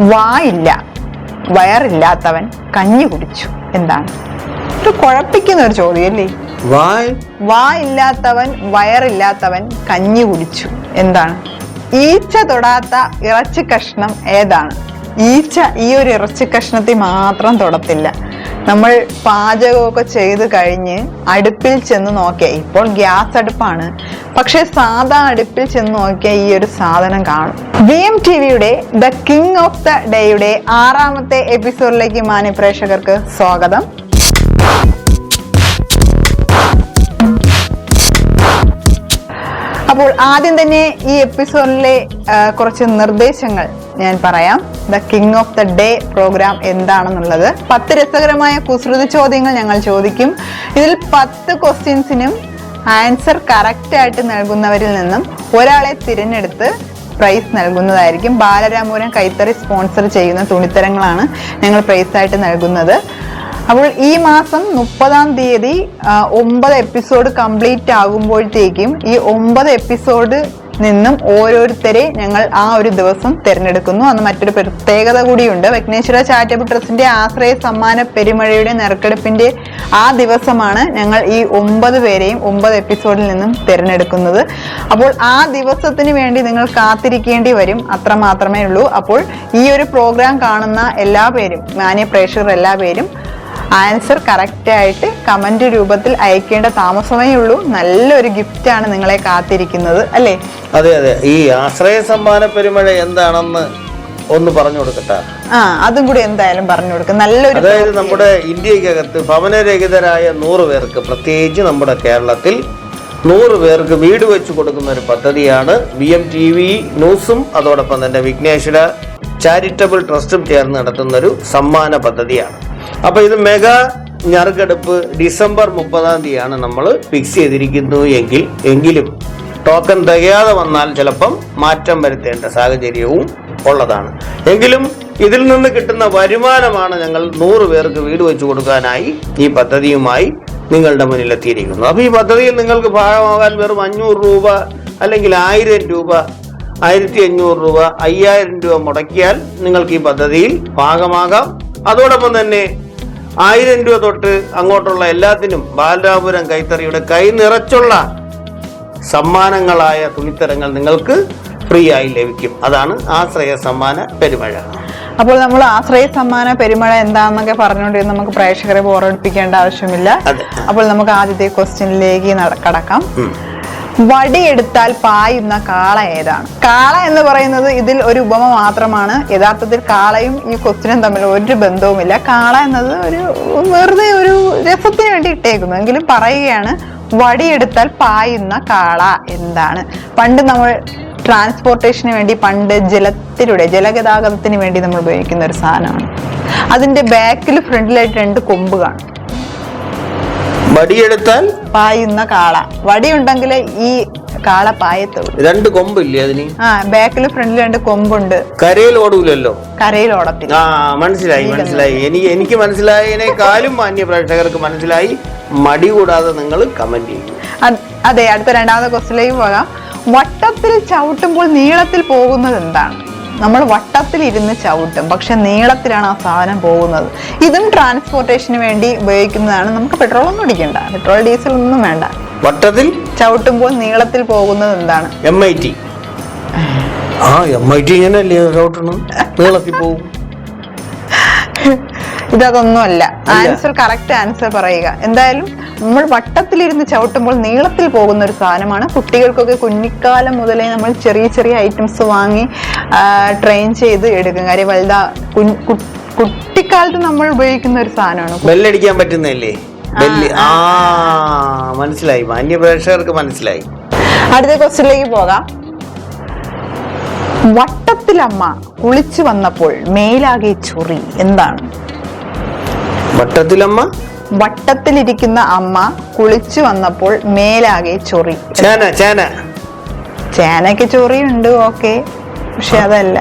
വായില്ല. വയറില്ലാത്തവൻ കഞ്ഞി കുടിച്ചു. എന്താണ്? ഒരു കുഴപ്പിക്കുന്ന ഒരു ചോദ്യം അല്ലേ വായ്. വായില്ലാത്തവൻ വയറില്ലാത്തവൻ കഞ്ഞി കുടിച്ചു. എന്താണ്? ഈച്ച തൊടാത്ത ഇറച്ചി കഷ്ണം ഏതാണ്? ഈച്ച ഈ ഒരു ഇറച്ചി കഷ്ണത്തിൽ മാത്രം തൊടത്തില്ല. നമ്മൾ പാചകമൊക്കെ ചെയ്ത് കഴിഞ്ഞ് അടുപ്പിൽ ചെന്ന് നോക്കിയാൽ ഇപ്പോൾ ഗ്യാസ് അടുപ്പാണ്. പക്ഷേ സാധാ അടുപ്പിൽ ചെന്ന് നോക്കിയാൽ ഈ ഒരു സാധനം കാണും. വി എം ടി വിയുടെ ദ കിങ് ഓഫ് ദ ഡേയുടെ ആറാമത്തെ എപ്പിസോഡിലേക്ക് മാന്യ പ്രേക്ഷകർക്ക് സ്വാഗതം. അപ്പോൾ ആദ്യം തന്നെ ഈ എപ്പിസോഡിലെ കുറച്ച് നിർദ്ദേശങ്ങൾ ഞാൻ പറയാം. The king of the day programme എന്താണെന്നുള്ളത്. പത്ത് രസകരമായ കുസൃതി ചോദ്യങ്ങൾ ഞങ്ങൾ ചോദിക്കും. ഇതിൽ പത്ത് ക്വസ്റ്റ്യൻസിനും ആൻസർ കറക്റ്റ് ആയിട്ട് നൽകുന്നവരിൽ നിന്നും ഒരാളെ തിരഞ്ഞെടുത്ത് പ്രൈസ് നൽകുന്നതായിരിക്കും. ബാലരാമപുരം കൈത്തറി സ്പോൺസർ ചെയ്യുന്ന തുണിത്തരങ്ങളാണ് ഞങ്ങൾ പ്രൈസ് ആയിട്ട് നൽകുന്നത്. അപ്പോൾ ഈ മാസം മുപ്പതാം തീയതി ഒമ്പത് എപ്പിസോഡ് കംപ്ലീറ്റ് ആകുമ്പോഴത്തേക്കും ഈ ഒമ്പത് എപ്പിസോഡ് നിന്നും ഓരോരുത്തരെ ഞങ്ങൾ ആ ഒരു ദിവസം തിരഞ്ഞെടുക്കുന്നു. അന്ന് മറ്റൊരു പ്രത്യേകത കൂടിയുണ്ട്. വിഘ്നേശ്വര ചാരിറ്റബിൾ ട്രസ്റ്റിന്റെ ആശ്രയ സമ്മാന പെരുമഴയുടെ നറുക്കെടുപ്പിന്റെ ആ ദിവസമാണ് ഞങ്ങൾ ഈ ഒമ്പത് പേരെയും ഒമ്പത് എപ്പിസോഡിൽ നിന്നും തിരഞ്ഞെടുക്കുന്നത്. അപ്പോൾ ആ ദിവസത്തിന് വേണ്ടി നിങ്ങൾ കാത്തിരിക്കേണ്ടി വരും. അത്ര മാത്രമേ ഉള്ളൂ. അപ്പോൾ ഈ ഒരു പ്രോഗ്രാം കാണുന്ന എല്ലാ പേരും മാന്യ പ്രേക്ഷകർ എല്ലാ പേരും ആൻസർ കറക്റ്റ് ആയിട്ട് കമന്റ് രൂപത്തിൽ അയക്കേണ്ട താമസമേ ഉള്ളൂ. നല്ലൊരു ഗിഫ്റ്റ് ആണ് നിങ്ങളെ കാത്തിരിക്കുന്നത് അല്ലേ? അതെ അതെ. ഈ ആശ്രയ സമ്മാന പെരുമഴ എന്താണെന്ന് ഒന്ന് പറഞ്ഞു കൊടുക്കട്ടെ. ആ അതും കൂടി എന്തായാലും പറഞ്ഞു കൊടുക്കും. നല്ലൊരു അതായത് നമ്മുടെ ഇന്ത്യക്കകത്ത് ഭവനരഹിതരായ നൂറ് പേർക്ക് പ്രത്യേകിച്ച് നമ്മുടെ കേരളത്തിൽ നൂറ് പേർക്ക് വീട് വെച്ച് കൊടുക്കുന്ന ഒരു പദ്ധതിയാണ് ബി എം ടി വി ന്യൂസും അതോടൊപ്പം തന്നെ വിഘ്നേശ്വര ചാരിറ്റബിൾ ട്രസ്റ്റും ചേർന്ന് നടത്തുന്ന ഒരു സമ്മാന പദ്ധതിയാണ്. അപ്പൊ ഇത് മെഗാ ഞറുക്കെടുപ്പ് ഡിസംബർ മുപ്പതാം തീയതിയാണ് നമ്മൾ ഫിക്സ് ചെയ്തിരിക്കുന്നു എങ്കിൽ എങ്കിലും ടോക്കൺ തികയാതെ വന്നാൽ ചിലപ്പം മാറ്റം വരുത്തേണ്ട സാഹചര്യവും ഉള്ളതാണ്. എങ്കിലും ഇതിൽ നിന്ന് കിട്ടുന്ന വരുമാനമാണ് ഞങ്ങൾ നൂറ് പേർക്ക് വീട് വെച്ചു കൊടുക്കാനായി ഈ പദ്ധതിയുമായി നിങ്ങളുടെ മുന്നിൽ എത്തിയിരിക്കുന്നത് അപ്പോൾ ഈ പദ്ധതിയിൽ നിങ്ങൾക്ക് ഭാഗമാകാൻ വെറും അഞ്ഞൂറ് രൂപ അല്ലെങ്കിൽ ആയിരം രൂപ ആയിരത്തി അഞ്ഞൂറ് രൂപ അയ്യായിരം രൂപ മുടക്കിയാൽ നിങ്ങൾക്ക് ഈ പദ്ധതിയിൽ ഭാഗമാകാം. അതോടൊപ്പം തന്നെ ആയിരം രൂപ തൊട്ട് അങ്ങോട്ടുള്ള എല്ലാത്തിനും ബാലരാപുരം കൈത്തറിയുടെ കൈ നിറച്ചുള്ള സമ്മാനങ്ങളായ തുണിത്തരങ്ങൾ നിങ്ങൾക്ക് ഫ്രീ ആയി ലഭിക്കും. അതാണ് ആശ്രയ സമ്മാന പെരുമഴ. അപ്പോൾ നമ്മൾ ആശ്രയ സമ്മാന പെരുമഴ എന്താണെന്നൊക്കെ പറഞ്ഞുകൊണ്ടിരുന്ന നമുക്ക് പ്രേക്ഷകരെ ബോറടിപ്പിക്കേണ്ട ആവശ്യമില്ല. അപ്പോൾ നമുക്ക് ആദ്യത്തെ ക്വസ്റ്റ്യനിലേക്ക് നട- കടക്കാം. വടിയെടുത്താൽ പായുന്ന കാള ഏതാണ്? കാള എന്ന് പറയുന്നത് ഇതിൽ ഒരു ഉപമ മാത്രമാണ്. യഥാർത്ഥത്തിൽ കാളയും ഈ കൊസ്റ്റിനും തമ്മിൽ ഒരു ബന്ധവുമില്ല. കാള എന്നത് ഒരു വെറുതെ ഒരു രസത്തിന് വേണ്ടി ഇട്ടേക്കുന്നു. എങ്കിലും പറയുകയാണ് വടിയെടുത്താൽ പായുന്ന കാള എന്താണ്? പണ്ട് നമ്മൾ ട്രാൻസ്പോർട്ടേഷന് വേണ്ടി പണ്ട് ജലത്തിലൂടെ ജലഗതാഗതത്തിന് വേണ്ടി നമ്മൾ ഉപയോഗിക്കുന്ന ഒരു സാധനമാണ്. അതിന്റെ ബാക്കിൽ ഫ്രണ്ടിലായിട്ട് രണ്ട് കൊമ്പ് കാണും. വടിയെടുത്താൽ പായുന്ന കാള. വടി ഉണ്ടെങ്കിൽ ഈ കാള പായത്തുള്ളൂ. രണ്ട് കൊമ്പില്ലേ അതിന്? ആ ബാക്കിൽ ഫ്രണ്ടിൽ രണ്ട് കൊമ്പുണ്ട്. കരയിൽ ഓടൂലല്ലോ? കരയിൽ ഓടത്തില്ല. ആ മനസ്സിലായി മനസ്സിലായി. എനിക്ക് എനിക്ക് മനസ്സിലായതിനേക്കാളും മാന്യ പ്രേക്ഷകർക്ക് മനസ്സിലായി. മടി കൂടാതെ നിങ്ങൾ കമന്റ് ചെയ്യും. അതെ അടുത്ത രണ്ടാമത്തെ ക്വസ്റ്റിലേക്ക് പോകാം. വട്ടത്തിൽ ചവിട്ടുമ്പോൾ നീളത്തിൽ പോകുന്നത് എന്താണ്? നമ്മൾ വട്ടത്തിൽ ഇരുന്ന് ചവിട്ടും. പക്ഷെ നീളത്തിലാണ് ആ സാധനം പോകുന്നത്. ഇതും ട്രാൻസ്പോർട്ടേഷന് വേണ്ടി ഉപയോഗിക്കുന്നതാണ്. നമുക്ക് പെട്രോൾ ഒന്നും അടിക്കണ്ട. പെട്രോൾ ഡീസൽ ഒന്നും വേണ്ട. വട്ടത്തിൽ? ചവിട്ടുമ്പോൾ നീളത്തിൽ പോകുന്നത് എന്താണ്? എം ഐ ടി ആ എം ഐ ടി ഇങ്ങനെയല്ലേ ചവിട്ടണം? നീളത്തിൽ പോകും. ഇതൊന്നുമല്ല. ആൻസർ കറക്റ്റ് ആൻസർ പറയുക. എന്തായാലും നമ്മൾ വട്ടത്തിലിരുന്ന് ചവിട്ടുമ്പോൾ നീളത്തിൽ പോകുന്ന ഒരു സാധനമാണ്. കുട്ടികൾക്കൊക്കെ കുഞ്ഞിക്കാലം മുതലേ നമ്മൾ ചെറിയ ചെറിയ ഐറ്റംസ് വാങ്ങി ട്രെയിൻ ചെയ്ത് എടുക്കും. കാര്യം വലുതാ കുട്ടിക്കാലത്ത് നമ്മൾ ഉപയോഗിക്കുന്ന ഒരു സാധനമാണ്. ബെല്ലടിക്കാൻ പറ്റുന്നല്ലേ ബെല്ല്. ആ. മനസ്സിലായി. മാന്യപ്രേക്ഷകർക്ക് മനസ്സിലായി. അടുത്ത ക്വസ്റ്റിലേക്ക് പോകാം. വട്ടത്തിലമ്മ കുളിച്ചു വന്നപ്പോൾ മേലാകെ ചൊറി. എന്താണ്? വട്ടത്തിലമ്മ? വട്ടത്തിലിരിക്കുന്ന അമ്മ കുളിച്ചു വന്നപ്പോൾ മേലാകെ ചൊറി. ചേന ചേന. ചേനയ്ക്ക് ചൊറിയുണ്ട് ഓക്കെ. പക്ഷെ അതല്ല.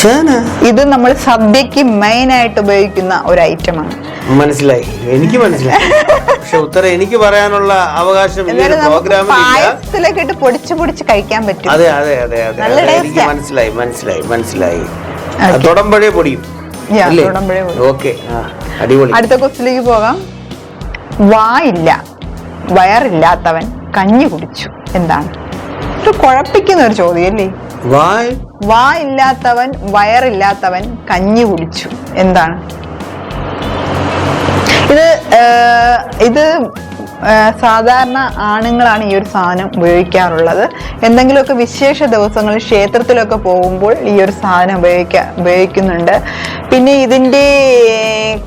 ചേന? ഇത് നമ്മൾ സദ്യക്ക് മെയിൻ ആയിട്ട് ഉപയോഗിക്കുന്ന ഒരു ഐറ്റമാണ് മനസ്സിലായി. എനിക്ക് മനസ്സിലായി. പക്ഷെ ഉത്തരം എനിക്ക് പറയാനുള്ള അവകാശം പായസത്തിലൊക്കെ ഇട്ട് പൊടിച്ച് പൊടിച്ച് കഴിക്കാൻ പറ്റും. അതെ അതെ അതെ അതെ. എനിക്ക് മനസ്സിലായി മനസ്സിലായി മനസ്സിലായി. തുടമ്പഴേ പൊടിയും. അല്ലേ? ഓക്കെ അടിപൊളി. അടുത്ത ക്വസ്റ്റിലേക്ക് പോകാം. വായില്ല. വയറില്ലാത്തവൻ കഞ്ഞി കുടിച്ചു. എന്താണ്? ഒരു കുഴപ്പിക്കുന്ന ഒരു ചോദ്യം അല്ലേ വായ്? വാ ഇല്ലാത്തവൻ വയറില്ലാത്തവൻ കഞ്ഞി കുടിച്ചു. എന്താണ്? ഇത് ഇത് സാധാരണ ആണുങ്ങളാണ് ഈ ഒരു സാധനം ഉപയോഗിക്കാറുള്ളത്. എന്തെങ്കിലുമൊക്കെ വിശേഷ ദിവസങ്ങളിൽ ക്ഷേത്രത്തിലൊക്കെ പോകുമ്പോൾ ഈ ഒരു സാധനം ഉപയോഗിക്ക ഉപയോഗിക്കുന്നുണ്ട്. പിന്നെ ഇതിന്റെ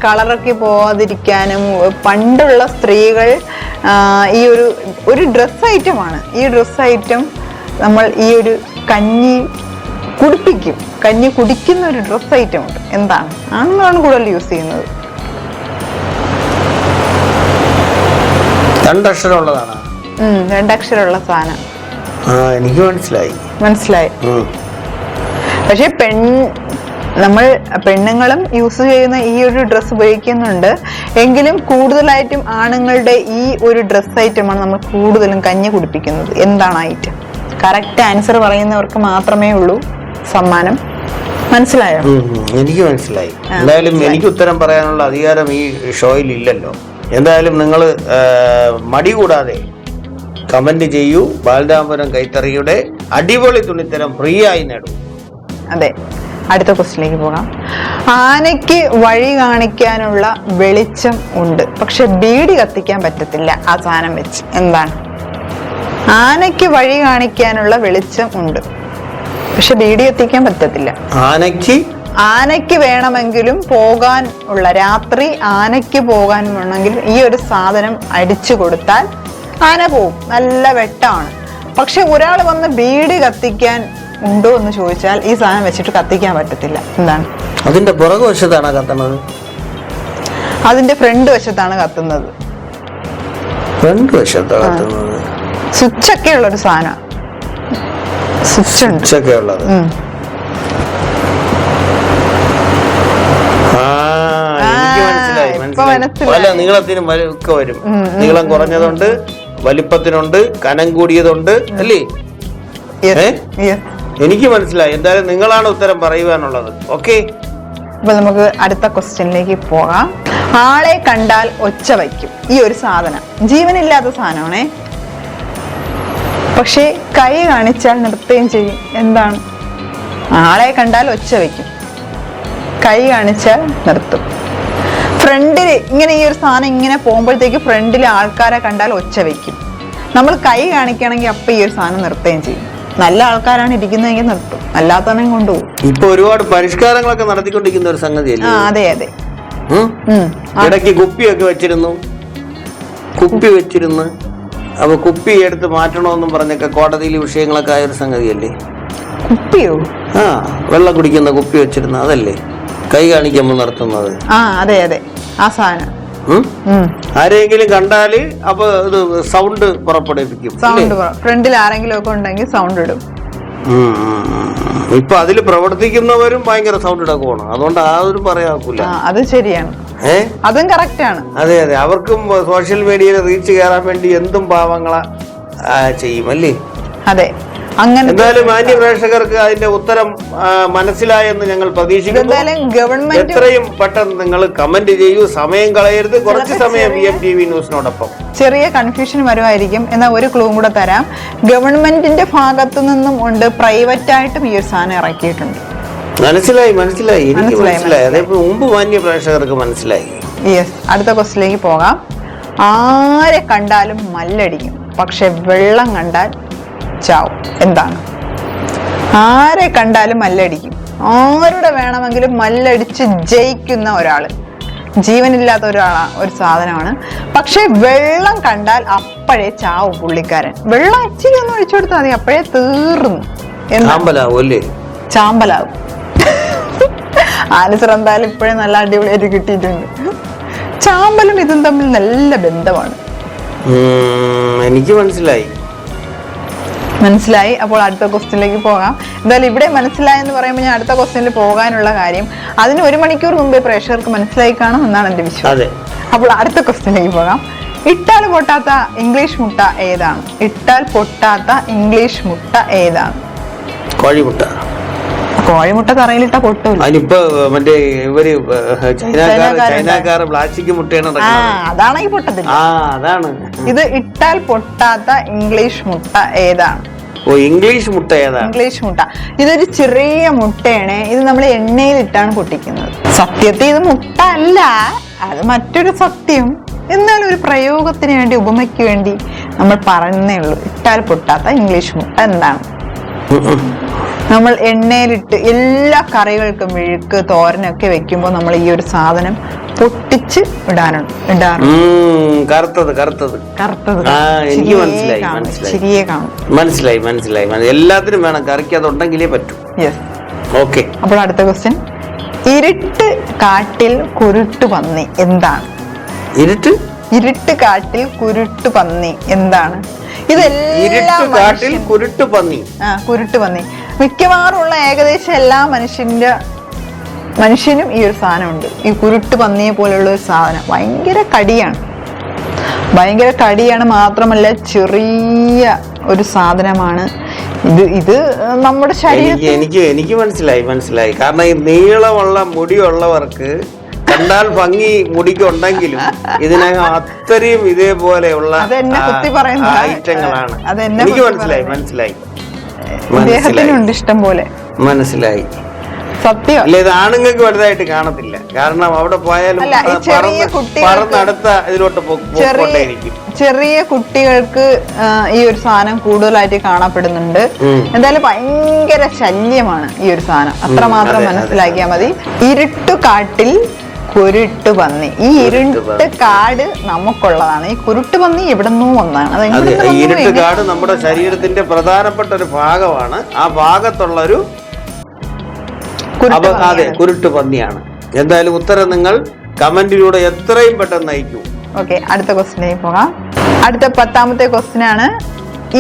കളറൊക്കെ പോവാതിരിക്കാനും പണ്ടുള്ള സ്ത്രീകൾ ഈ ഒരു ഒരു ഡ്രസ്സ് ഐറ്റമാണ് ഈ ഡ്രസ്സ് ഐറ്റം നമ്മൾ ഈ ഒരു കഞ്ഞി കുടിപ്പിക്കും. കഞ്ഞി കുടിക്കുന്ന ഒരു ഡ്രസ്സ് ഐറ്റം ഉണ്ട്. എന്താണ്? ആണുങ്ങളാണ് കൂടുതൽ യൂസ് ചെയ്യുന്നത്. രണ്ടക്ഷരം ഉള്ളതാണ് ഉം, രണ്ടക്ഷരമുള്ള സാധനം. ആ എനിക്ക് മനസ്സിലായി. മനസ്സിലായി. പക്ഷെ പെൺ നമ്മൾ പെണ്ണുങ്ങളും യൂസ് ചെയ്യുന്ന ഈ ഒരു ഡ്രസ്സ് ഉപയോഗിക്കുന്നുണ്ട്. എങ്കിലും കൂടുതലായിട്ടും ആണുങ്ങളുടെ ഈ ഒരു ഡ്രസ് ഐറ്റമാണ് നമ്മൾ കൂടുതലും കഞ്ഞി കുടിപ്പിക്കുന്നത്. എന്താണ് ഐറ്റം കറക്റ്റ് ആൻസർ പറയുന്നവർക്ക് മാത്രമേ ഉള്ളൂ സമ്മാനം. മനസ്സിലായോ. എനിക്ക് മനസ്സിലായി. എന്തായാലും എനിക്ക് ഉത്തരം പറയാനുള്ള അധികാരം ഈ ഷോയിൽ ഇല്ലല്ലോ. എന്തായാലും നിങ്ങൾ മടി കൂടാതെ കമന്റ് ചെയ്യൂ. ബാലരാമപുരം കൈത്തറിയുടെ അടിപൊളി തുണിത്തരം ഫ്രീ ആയി നേടൂ. അതെ. അടുത്ത ക്വസ്റ്റിലേക്ക് പോകാം. ആനയ്ക്ക് വഴി കാണിക്കാനുള്ള വെളിച്ചം ഉണ്ട്. പക്ഷെ ബീഡി കത്തിക്കാൻ പറ്റത്തില്ല ആ സാധനം വെച്ച്. എന്താണ്? ആനയ്ക്ക് വഴി കാണിക്കാനുള്ള വെളിച്ചം ഉണ്ട്. പക്ഷെ ബീഡി കത്തിക്കാൻ പറ്റത്തില്ല. ആനയ്ക്ക് ആനയ്ക്ക് വേണമെങ്കിലും പോകാൻ ഉള്ള രാത്രി ആനയ്ക്ക് പോകാൻ വേണമെങ്കിൽ ഈ ഒരു സാധനം അടിച്ചു കൊടുത്താൽ ആന പോവും. നല്ല വെട്ടമാണ് പക്ഷെ ഒരാൾ വന്ന് ബീഡി കത്തിക്കാൻ ഉണ്ടോ എന്ന് ചോദിച്ചാൽ ഈ സാധനം വെച്ചിട്ട് കത്തിക്കാൻ പറ്റത്തില്ല. എന്താണ്? അതിന്റെ പുറകു വശത്താണ് കത്തുന്നത്? അതിന്റെ ഫ്രണ്ട് വശത്താണ് കത്തുന്നത്. ഫ്രണ്ട് വശത്താണ് കത്തുന്നത്. സ്വിച്ച് ഒക്കെ ഉള്ള ഒരു സാധനം. സ്വിച്ച് ഉണ്ട്. ഉള്ളത്. പല നീളത്തിനും ഒക്കെ വരും. നീളം കുറഞ്ഞതുണ്ട് വലിപ്പത്തിനുണ്ട് കനം കൂടിയതുണ്ട് അല്ലേ. എനിക്ക് മനസ്സിലായി. എന്തായാലും നിങ്ങളാണ് ഉത്തരം പറയുവാനുള്ളത് ഓക്കെ അപ്പൊ നമുക്ക് അടുത്ത ക്വസ്റ്റ്യനിലേക്ക് പോകാം. ആളെ കണ്ടാൽ ഒച്ച വയ്ക്കും. ഈ ഒരു സാധനം. ജീവനില്ലാത്ത സാധനമാണേ. പക്ഷേ കൈ കാണിച്ചാൽ നിർത്തുകയും ചെയ്യും. എന്താണ്? ആളെ കണ്ടാൽ ഒച്ച വയ്ക്കും. കൈ കാണിച്ചാൽ നിർത്തും ഫ്രണ്ടിൽ ഇങ്ങനെ ഈ ഒരു സാധനം ഇങ്ങനെ പോകുമ്പോഴത്തേക്ക് ഫ്രണ്ടിൽ ആൾക്കാരെ കണ്ടാൽ ഒച്ച വയ്ക്കും നമ്മൾ കൈ കാണിക്കുകയാണെങ്കിൽ അപ്പം ഈ ഒരു സാധനം നിർത്തുകയും ചെയ്യും. നല്ല ആൾക്കാരാണ് ഇരിക്കുന്നതെങ്കിൽ നിർത്തും. അല്ലാത്തവനെ കൊണ്ടുപോകും. ഇപ്പൊ ഒരുപാട് പരിഷ്കാരങ്ങളൊക്കെ നടത്തിക്കൊണ്ടിരിക്കുന്ന ഒരു സംഗതിയല്ലേ അതെ അതെ. ഇടയ്ക്ക് കുപ്പിയൊക്കെ വെച്ചിരുന്നു. കുപ്പി വെച്ചിരുന്നു. അപ്പൊ കുപ്പി എടുത്ത് മാറ്റണമെന്നും പറഞ്ഞൊക്കെ കോടതിയിൽ വിഷയങ്ങളൊക്കെ ആയ ഒരു സംഗതിയല്ലേ? കുപ്പിയോ? ആ വെള്ളം കുടിക്കുന്ന കുപ്പി വെച്ചിരുന്ന അതല്ലേ? കൈ കാണിക്കുമ്പോൾ നടത്തുന്നത് ആ അതെ അതെ. ആ സാധനം. ആരെങ്കിലും കണ്ടാൽ അപ്പൊ ഇത് സൗണ്ട് പുറപ്പെടുവിക്കും സൗണ്ട് ഫ്രണ്ടിൽ ആരെങ്കിലും ഒക്കെ ഉണ്ടെങ്കിൽ സൗണ്ട് ഇടും. ഇപ്പൊ അതിൽ പ്രവർത്തിക്കുന്നവരും ഭയങ്കര സൗണ്ട് ഇടക്കുവാണ്. അതുകൊണ്ട് ആരും പറയാക്കൂല ആ അത് ശരിയാണ്. അതും കറക്റ്റ് ആണ്. അതെ അതെ. അവർക്കും സോഷ്യൽ മീഡിയയിൽ റീച്ച് കയറാൻ വേണ്ടി എന്തും പാവങ്ങളാ ചെയ്യും അല്ലേ? അതെ. അങ്ങനെ എന്തായാലും മാന്യ പ്രേക്ഷകർക്ക് അതിന്റെ ഉത്തരം മനസ്സിലായെന്ന് ഞങ്ങൾ പ്രതീക്ഷിക്കുന്നു. ഗവൺമെന്റ് എത്രയും പെട്ടെന്ന് നിങ്ങൾ കമന്റ് ചെയ്യൂ. സമയം കളയരുത്. കുറച്ച് സമയം പി എം ടി വി ന്യൂസിനോടൊപ്പം. ചെറിയ കൺഫ്യൂഷൻ വരുമായിരിക്കും. എന്നാൽ ഒരു ക്ലൂ കൂടെ തരാം. ഗവൺമെന്റിന്റെ ഭാഗത്തു നിന്നും ഉണ്ട് പ്രൈവറ്റ് ആയിട്ടും ഈ ഒരു സാധനം ഇറക്കിയിട്ടുണ്ട്. മനസ്സിലായി മനസ്സിലായി. എനിക്ക് മനസ്സിലായി അതേപോലെ മുമ്പ് മാന്യ പ്രേക്ഷകർക്ക് മനസ്സിലായി. യെസ് അടുത്ത ക്വസ്റ്റിലേക്ക് പോകാം. ആരെ കണ്ടാലും മല്ലടിക്കും. പക്ഷെ വെള്ളം കണ്ടാൽ ചാവും. എന്താണ്? ആരെ കണ്ടാലും മല്ലടിക്കും. ആരുടെ വേണമെങ്കിലും മല്ലടിച്ച് ജയിക്കുന്ന ഒരാൾ ജീവനില്ലാത്ത ഒരാളാ ഒരു സാധനമാണ്. പക്ഷെ വെള്ളം കണ്ടാൽ അപ്പോഴേ ചാവും പുള്ളിക്കാരൻ. വെള്ളം ഇച്ചിരി ഒന്ന് ഒഴിച്ചു കൊടുത്താൽ മതി അപ്പോഴേ തീർന്നു. ചാമ്പലാവും ആൻസർ എന്തായാലും ഇപ്പോഴേ നല്ല അടിപൊളിയായിട്ട് കിട്ടിയിട്ടുണ്ട്. ചാമ്പലും ഇതും തമ്മിൽ നല്ല ബന്ധമാണ്. എനിക്ക് മനസ്സിലായി. മനസ്സിലായി. അപ്പോൾ അടുത്ത ക്വസ്റ്റ്യനിലേക്ക് പോകാം. എന്തായാലും ഇവിടെ മനസ്സിലായി എന്ന് പറയുമ്പോൾ ഞാൻ അടുത്ത ക്വസ്റ്റ്യനിൽ പോകാനുള്ള കാര്യം അതിന് ഒരു മണിക്കൂർ മുമ്പേ പ്രേക്ഷകർക്ക് മനസ്സിലായി കാണും എന്നാണ് എന്റെ വിശ്വാസം. അപ്പോൾ അടുത്ത ക്വസ്റ്റ്യനിലേക്ക് പോകാം. ഇട്ടാൽ പൊട്ടാത്ത ഇംഗ്ലീഷ് മുട്ട ഏതാണ്? ഇട്ടാൽ പൊട്ടാത്ത ഇംഗ്ലീഷ് മുട്ട ഏതാണ്? കോഴിമുട്ട. കോഴിമുട്ട കറയിലിട്ട പൊട്ടും അതിനിപ്പോ മറ്റേ ഇവർ ചൈനക്കാർ പ്ലാസ്റ്റിക് മുട്ടയാണ് ആ അതാണ് ഈ പൊട്ടത്തില്ല? ആ അതാണ്. ഇത് ഇട്ടാൽ പൊട്ടാത്ത ഇംഗ്ലീഷ് മുട്ട ഏതാണ്? ഓ ഇംഗ്ലീഷ് മുട്ട ഏതാ ഇംഗ്ലീഷ് മുട്ട. ഇതൊരു ചെറിയ മുട്ടയാണ്. ഇത് നമ്മൾ എണ്ണയിലിട്ടാണ് പൊട്ടിക്കുന്നത്. സത്യത്തിൽ ഇത് മുട്ട അല്ല. അത് മറ്റൊരു സത്യം. എന്നാലും ഒരു പ്രയോഗത്തിന് വേണ്ടി ഉപമയ്ക്ക് വേണ്ടി നമ്മൾ പറയുന്നേ ഉള്ളൂ. ഇട്ടാൽ പൊട്ടാത്ത ഇംഗ്ലീഷ് മുട്ട എന്താണ്. നമ്മൾ എണ്ണയിലിട്ട് എല്ലാ കറികൾക്കും മെഴുക്ക് തോരനൊക്കെ വെക്കുമ്പോൾ നമ്മൾ ഈ ഒരു സാധനം പൊട്ടിച്ച് ഇടാനുണ്ട് ഇടാറുണ്ട്. കറുത്തത് കറുത്തത്. കറുത്തത്. എനിക്ക് മനസ്സിലായി, മനസ്സിലായി. മനസ്സിലായി മനസ്സിലായി. എല്ലാത്തിനും വേണം കറിക്ക് അതുണ്ടെങ്കിലേ പറ്റൂ. ഓക്കെ അപ്പോൾ അടുത്ത ക്വസ്റ്റ്യൻ ഇരുട്ട് കാട്ടിൽ കുരുട്ട് പന്നി എന്താണ്? ഇരുട്ട്? ഇരുട്ട് കാട്ടിൽ കുരുട്ട് പന്നി എന്താണ്? ഇതെല്ലാം കാട്ടിൽ കുരുട്ട് പന്നി. ആ കുരുട്ട് പന്നി. മിക്കവാറുള്ള ഏകദേശം എല്ലാ മനുഷ്യന്റെ മനുഷ്യനും ഈ ഒരു സാധനമുണ്ട്. ഈ കുരുട്ട് പന്നിയെ പോലെയുള്ള ഒരു സാധനം. ഭയങ്കര കടിയാണ്. ഭയങ്കര കടിയാണ് മാത്രമല്ല ചെറിയ ഒരു സാധനമാണ്. ഇത് ഇത് നമ്മുടെ ശരീരം എനിക്ക് എനിക്ക് മനസ്സിലായി മനസ്സിലായി. കാരണം ഈ നീളമുള്ള മുടിയുള്ളവർക്ക് കണ്ടാൽ ഭംഗി മുടിക്കുണ്ടെങ്കിലും ഇതിനകം അത്രയും ഇതേപോലെയുള്ള. ഐറ്റങ്ങളാണ്. എനിക്ക്. മനസ്സിലായി മനസ്സിലായി. ഇദ്ദേഹത്തിനുണ്ട് ഇഷ്ടം പോലെ മനസ്സിലായി. സത്യം. അല്ലെ ഇത് ആണുങ്ങൾക്ക് വലുതായിട്ട് കാണത്തില്ല. കാരണം അവിടെ പോയാലും ചെറിയ പറന്നടുത്ത ഇതിലോട്ട് ചെറിയ കുട്ടികൾക്ക് ഈ ഒരു സാധനം കൂടുതലായിട്ട് കാണപ്പെടുന്നുണ്ട്. എന്തായാലും ഭയങ്കര ശല്യമാണ് ഈ ഒരു സാധനം. അത്രമാത്രം അതെ, അതെ, മനസ്സിലാക്കിയാൽ മതി. ഇരുട്ടു കാട്ടിൽ കുരുട്ട് പന്നി. ഈ ഇരുട്ട് കാട് നമുക്കുള്ളതാണ്. ഈ കുരുട്ട് പന്നി എവിടെ ഒന്നാണ്. അതെ എവിടുന്ന് ഇരുട്ട് കാട് നമ്മുടെ ശരീരത്തിന്റെ പ്രധാനപ്പെട്ട ഒരു ഭാഗമാണ്. ആ ഭാഗത്തുള്ള ഒരു കുരുട്ട് അപ്പൊ അതെ. കുരുട്ട് പന്നിയാണ്. എന്തായാലും ഉത്തരം നിങ്ങൾ കമന്റിലൂടെ എത്രയും പെട്ടെന്ന് അയക്കൂ ഓക്കെ അടുത്ത ക്വസ്റ്റിലേക്ക് പോകാം. അടുത്ത പത്താമത്തെ ക്വസ്റ്റ്യൻ ആണ്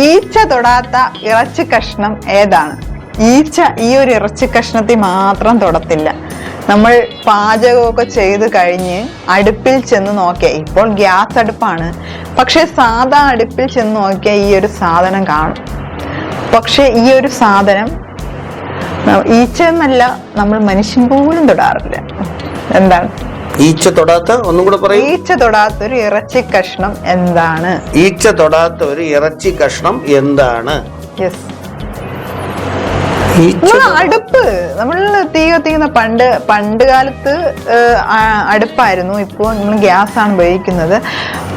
ഈച്ച തൊടാത്ത ഇറച്ചി കഷ്ണം ഏതാണ്? ഈച്ച ഈ ഒരു ഇറച്ചി കഷ്ണത്തിൽ മാത്രം തൊടത്തില്ല. നമ്മൾ പാചകമൊക്കെ ചെയ്ത് കഴിഞ്ഞ് അടുപ്പിൽ ചെന്ന് നോക്കിയാൽ ഇപ്പോൾ ഗ്യാസ് അടുപ്പാണ്. പക്ഷേ സാധാ അടുപ്പിൽ ചെന്ന് നോക്കിയാൽ ഈ ഒരു സാധനം കാണും. പക്ഷേ ഈ ഒരു സാധനം ന- ഈച്ച എന്നല്ല നമ്മൾ മനുഷ്യൻ പോലും തൊടാറില്ല. എന്താണ്? ഈച്ച തൊടാത്ത ഒന്നും കൂടെ പറയും. ഈച്ച തൊടാത്ത ഒരു ഇറച്ചി കഷ്ണം എന്താണ്? ഈച്ച തൊടാത്ത ഒരു ഇറച്ചി കഷ്ണം എന്താണ്? യെസ് അടുപ്പ്. നമ്മൾ തീ കത്തിക്കുന്ന പണ്ട് പണ്ട് കാലത്ത് അടുപ്പായിരുന്നു. ഇപ്പോൾ നമ്മൾ ഗ്യാസ് ആണ് ഉപയോഗിക്കുന്നത്.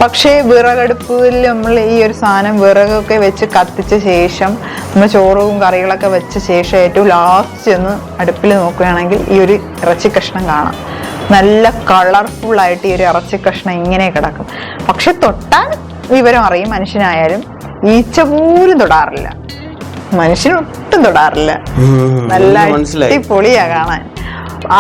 പക്ഷേ വിറകടുപ്പിൽ നമ്മൾ ഈ ഒരു സാധനം വിറകൊക്കെ വെച്ച് കത്തിച്ച ശേഷം നമ്മൾ ചോറും കറികളൊക്കെ വെച്ച ശേഷം ഏറ്റവും ലാസ്റ്റ് ചെന്ന് അടുപ്പിൽ നോക്കുകയാണെങ്കിൽ ഈ ഒരു ഇറച്ചി കഷ്ണം കാണാം. നല്ല കളർഫുൾ ആയിട്ട് ഈ ഒരു ഇറച്ചി കഷ്ണം ഇങ്ങനെ കിടക്കും. പക്ഷെ തൊട്ടാൽ വിവരം അറിയും മനുഷ്യനായാലും. ഈച്ച പോലും തൊടാറില്ല. മനുഷ്യൻ ഒട്ടും തൊടാറില്ല നല്ല പൊളിയാ അടിപൊളിയാ കാണാൻ.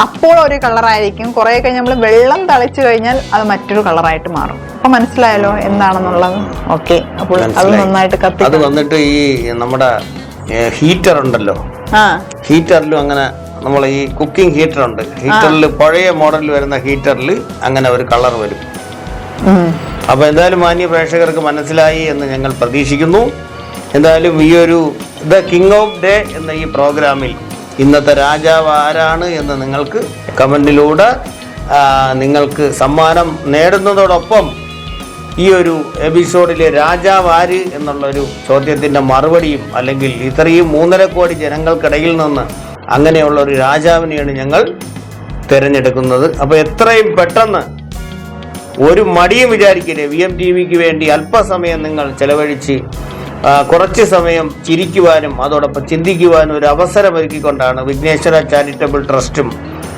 അപ്പോൾ ഒരു കളറായിരിക്കും. കുറെ കഴിഞ്ഞ് നമ്മൾ വെള്ളം തളിച്ചു കഴിഞ്ഞാൽ അത് മറ്റൊരു കളറായിട്ട് മാറും. അപ്പൊ മനസ്സിലായല്ലോ എന്താണെന്നുള്ളത്. ഓക്കെ. അപ്പോൾ അത് നന്നായിട്ട് കത്തി അത് വന്നിട്ട് ഈ നമ്മുടെ ഹീറ്റർ ഉണ്ടല്ലോ. ആ. ഹീറ്ററിലും അങ്ങനെ നമ്മൾ ഈ കുക്കിംഗ് ഹീറ്റർ ഉണ്ട്. ഹീറ്ററിൽ പഴയ മോഡലിൽ വരുന്ന ഹീറ്ററിൽ അങ്ങനെ ഒരു കളർ വരും. അപ്പോൾ അപ്പൊ എന്തായാലും മാന്യ പ്രേക്ഷകർക്ക് മനസ്സിലായി എന്ന് ഞങ്ങൾ പ്രതീക്ഷിക്കുന്നു. എന്തായാലും ഈ ഒരു ദ കിങ് ഓഫ് ഡേ എന്ന ഈ പ്രോഗ്രാമിൽ ഇന്നത്തെ രാജാവ് ആരാണ് എന്ന് നിങ്ങൾക്ക് കമന്റിലൂടെ നിങ്ങൾക്ക് സമ്മാനം നേടുന്നതോടൊപ്പം ഈ ഒരു എപ്പിസോഡിലെ രാജാവ് ആര് എന്നുള്ളൊരു ചോദ്യത്തിന്റെ മറുപടിയും അല്ലെങ്കിൽ ഇത്രയും മൂന്നര കോടി ജനങ്ങൾക്കിടയിൽ നിന്ന് അങ്ങനെയുള്ള ഒരു രാജാവിനെയാണ് ഞങ്ങൾ തിരഞ്ഞെടുക്കുന്നത്. അപ്പോൾ എത്രയും പെട്ടെന്ന് ഒരു മടിയും വിചാരിക്കില്ലേ വി എം ടി വിക്ക് വേണ്ടി അല്പസമയം നിങ്ങൾ ചെലവഴിച്ച് കുറച്ച് സമയം ചിരിക്കുവാനും അതോടൊപ്പം ചിന്തിക്കുവാനും ഒരു അവസരമൊരുക്കിക്കൊണ്ടാണ് വിഘ്നേശ്വര ചാരിറ്റബിൾ ട്രസ്റ്റും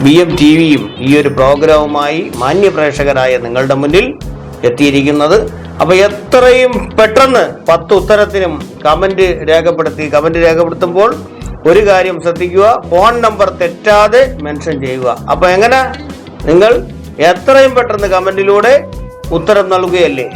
ബി എം ടി വിയും ഈ ഒരു പ്രോഗ്രാമുമായി മാന്യപ്രേക്ഷകരായ നിങ്ങളുടെ മുന്നിൽ എത്തിയിരിക്കുന്നത്. അപ്പൊ എത്രയും പെട്ടെന്ന് പത്ത് ഉത്തരത്തിനും കമന്റ് രേഖപ്പെടുത്തി കമന്റ് രേഖപ്പെടുത്തുമ്പോൾ ഒരു കാര്യം ശ്രദ്ധിക്കുക ഫോൺ നമ്പർ തെറ്റാതെ മെൻഷൻ ചെയ്യുക. അപ്പൊ എങ്ങനെ? നിങ്ങൾ എത്രയും പെട്ടെന്ന് കമന്റിലൂടെ ഉത്തരം നൽകുകയല്ലേ?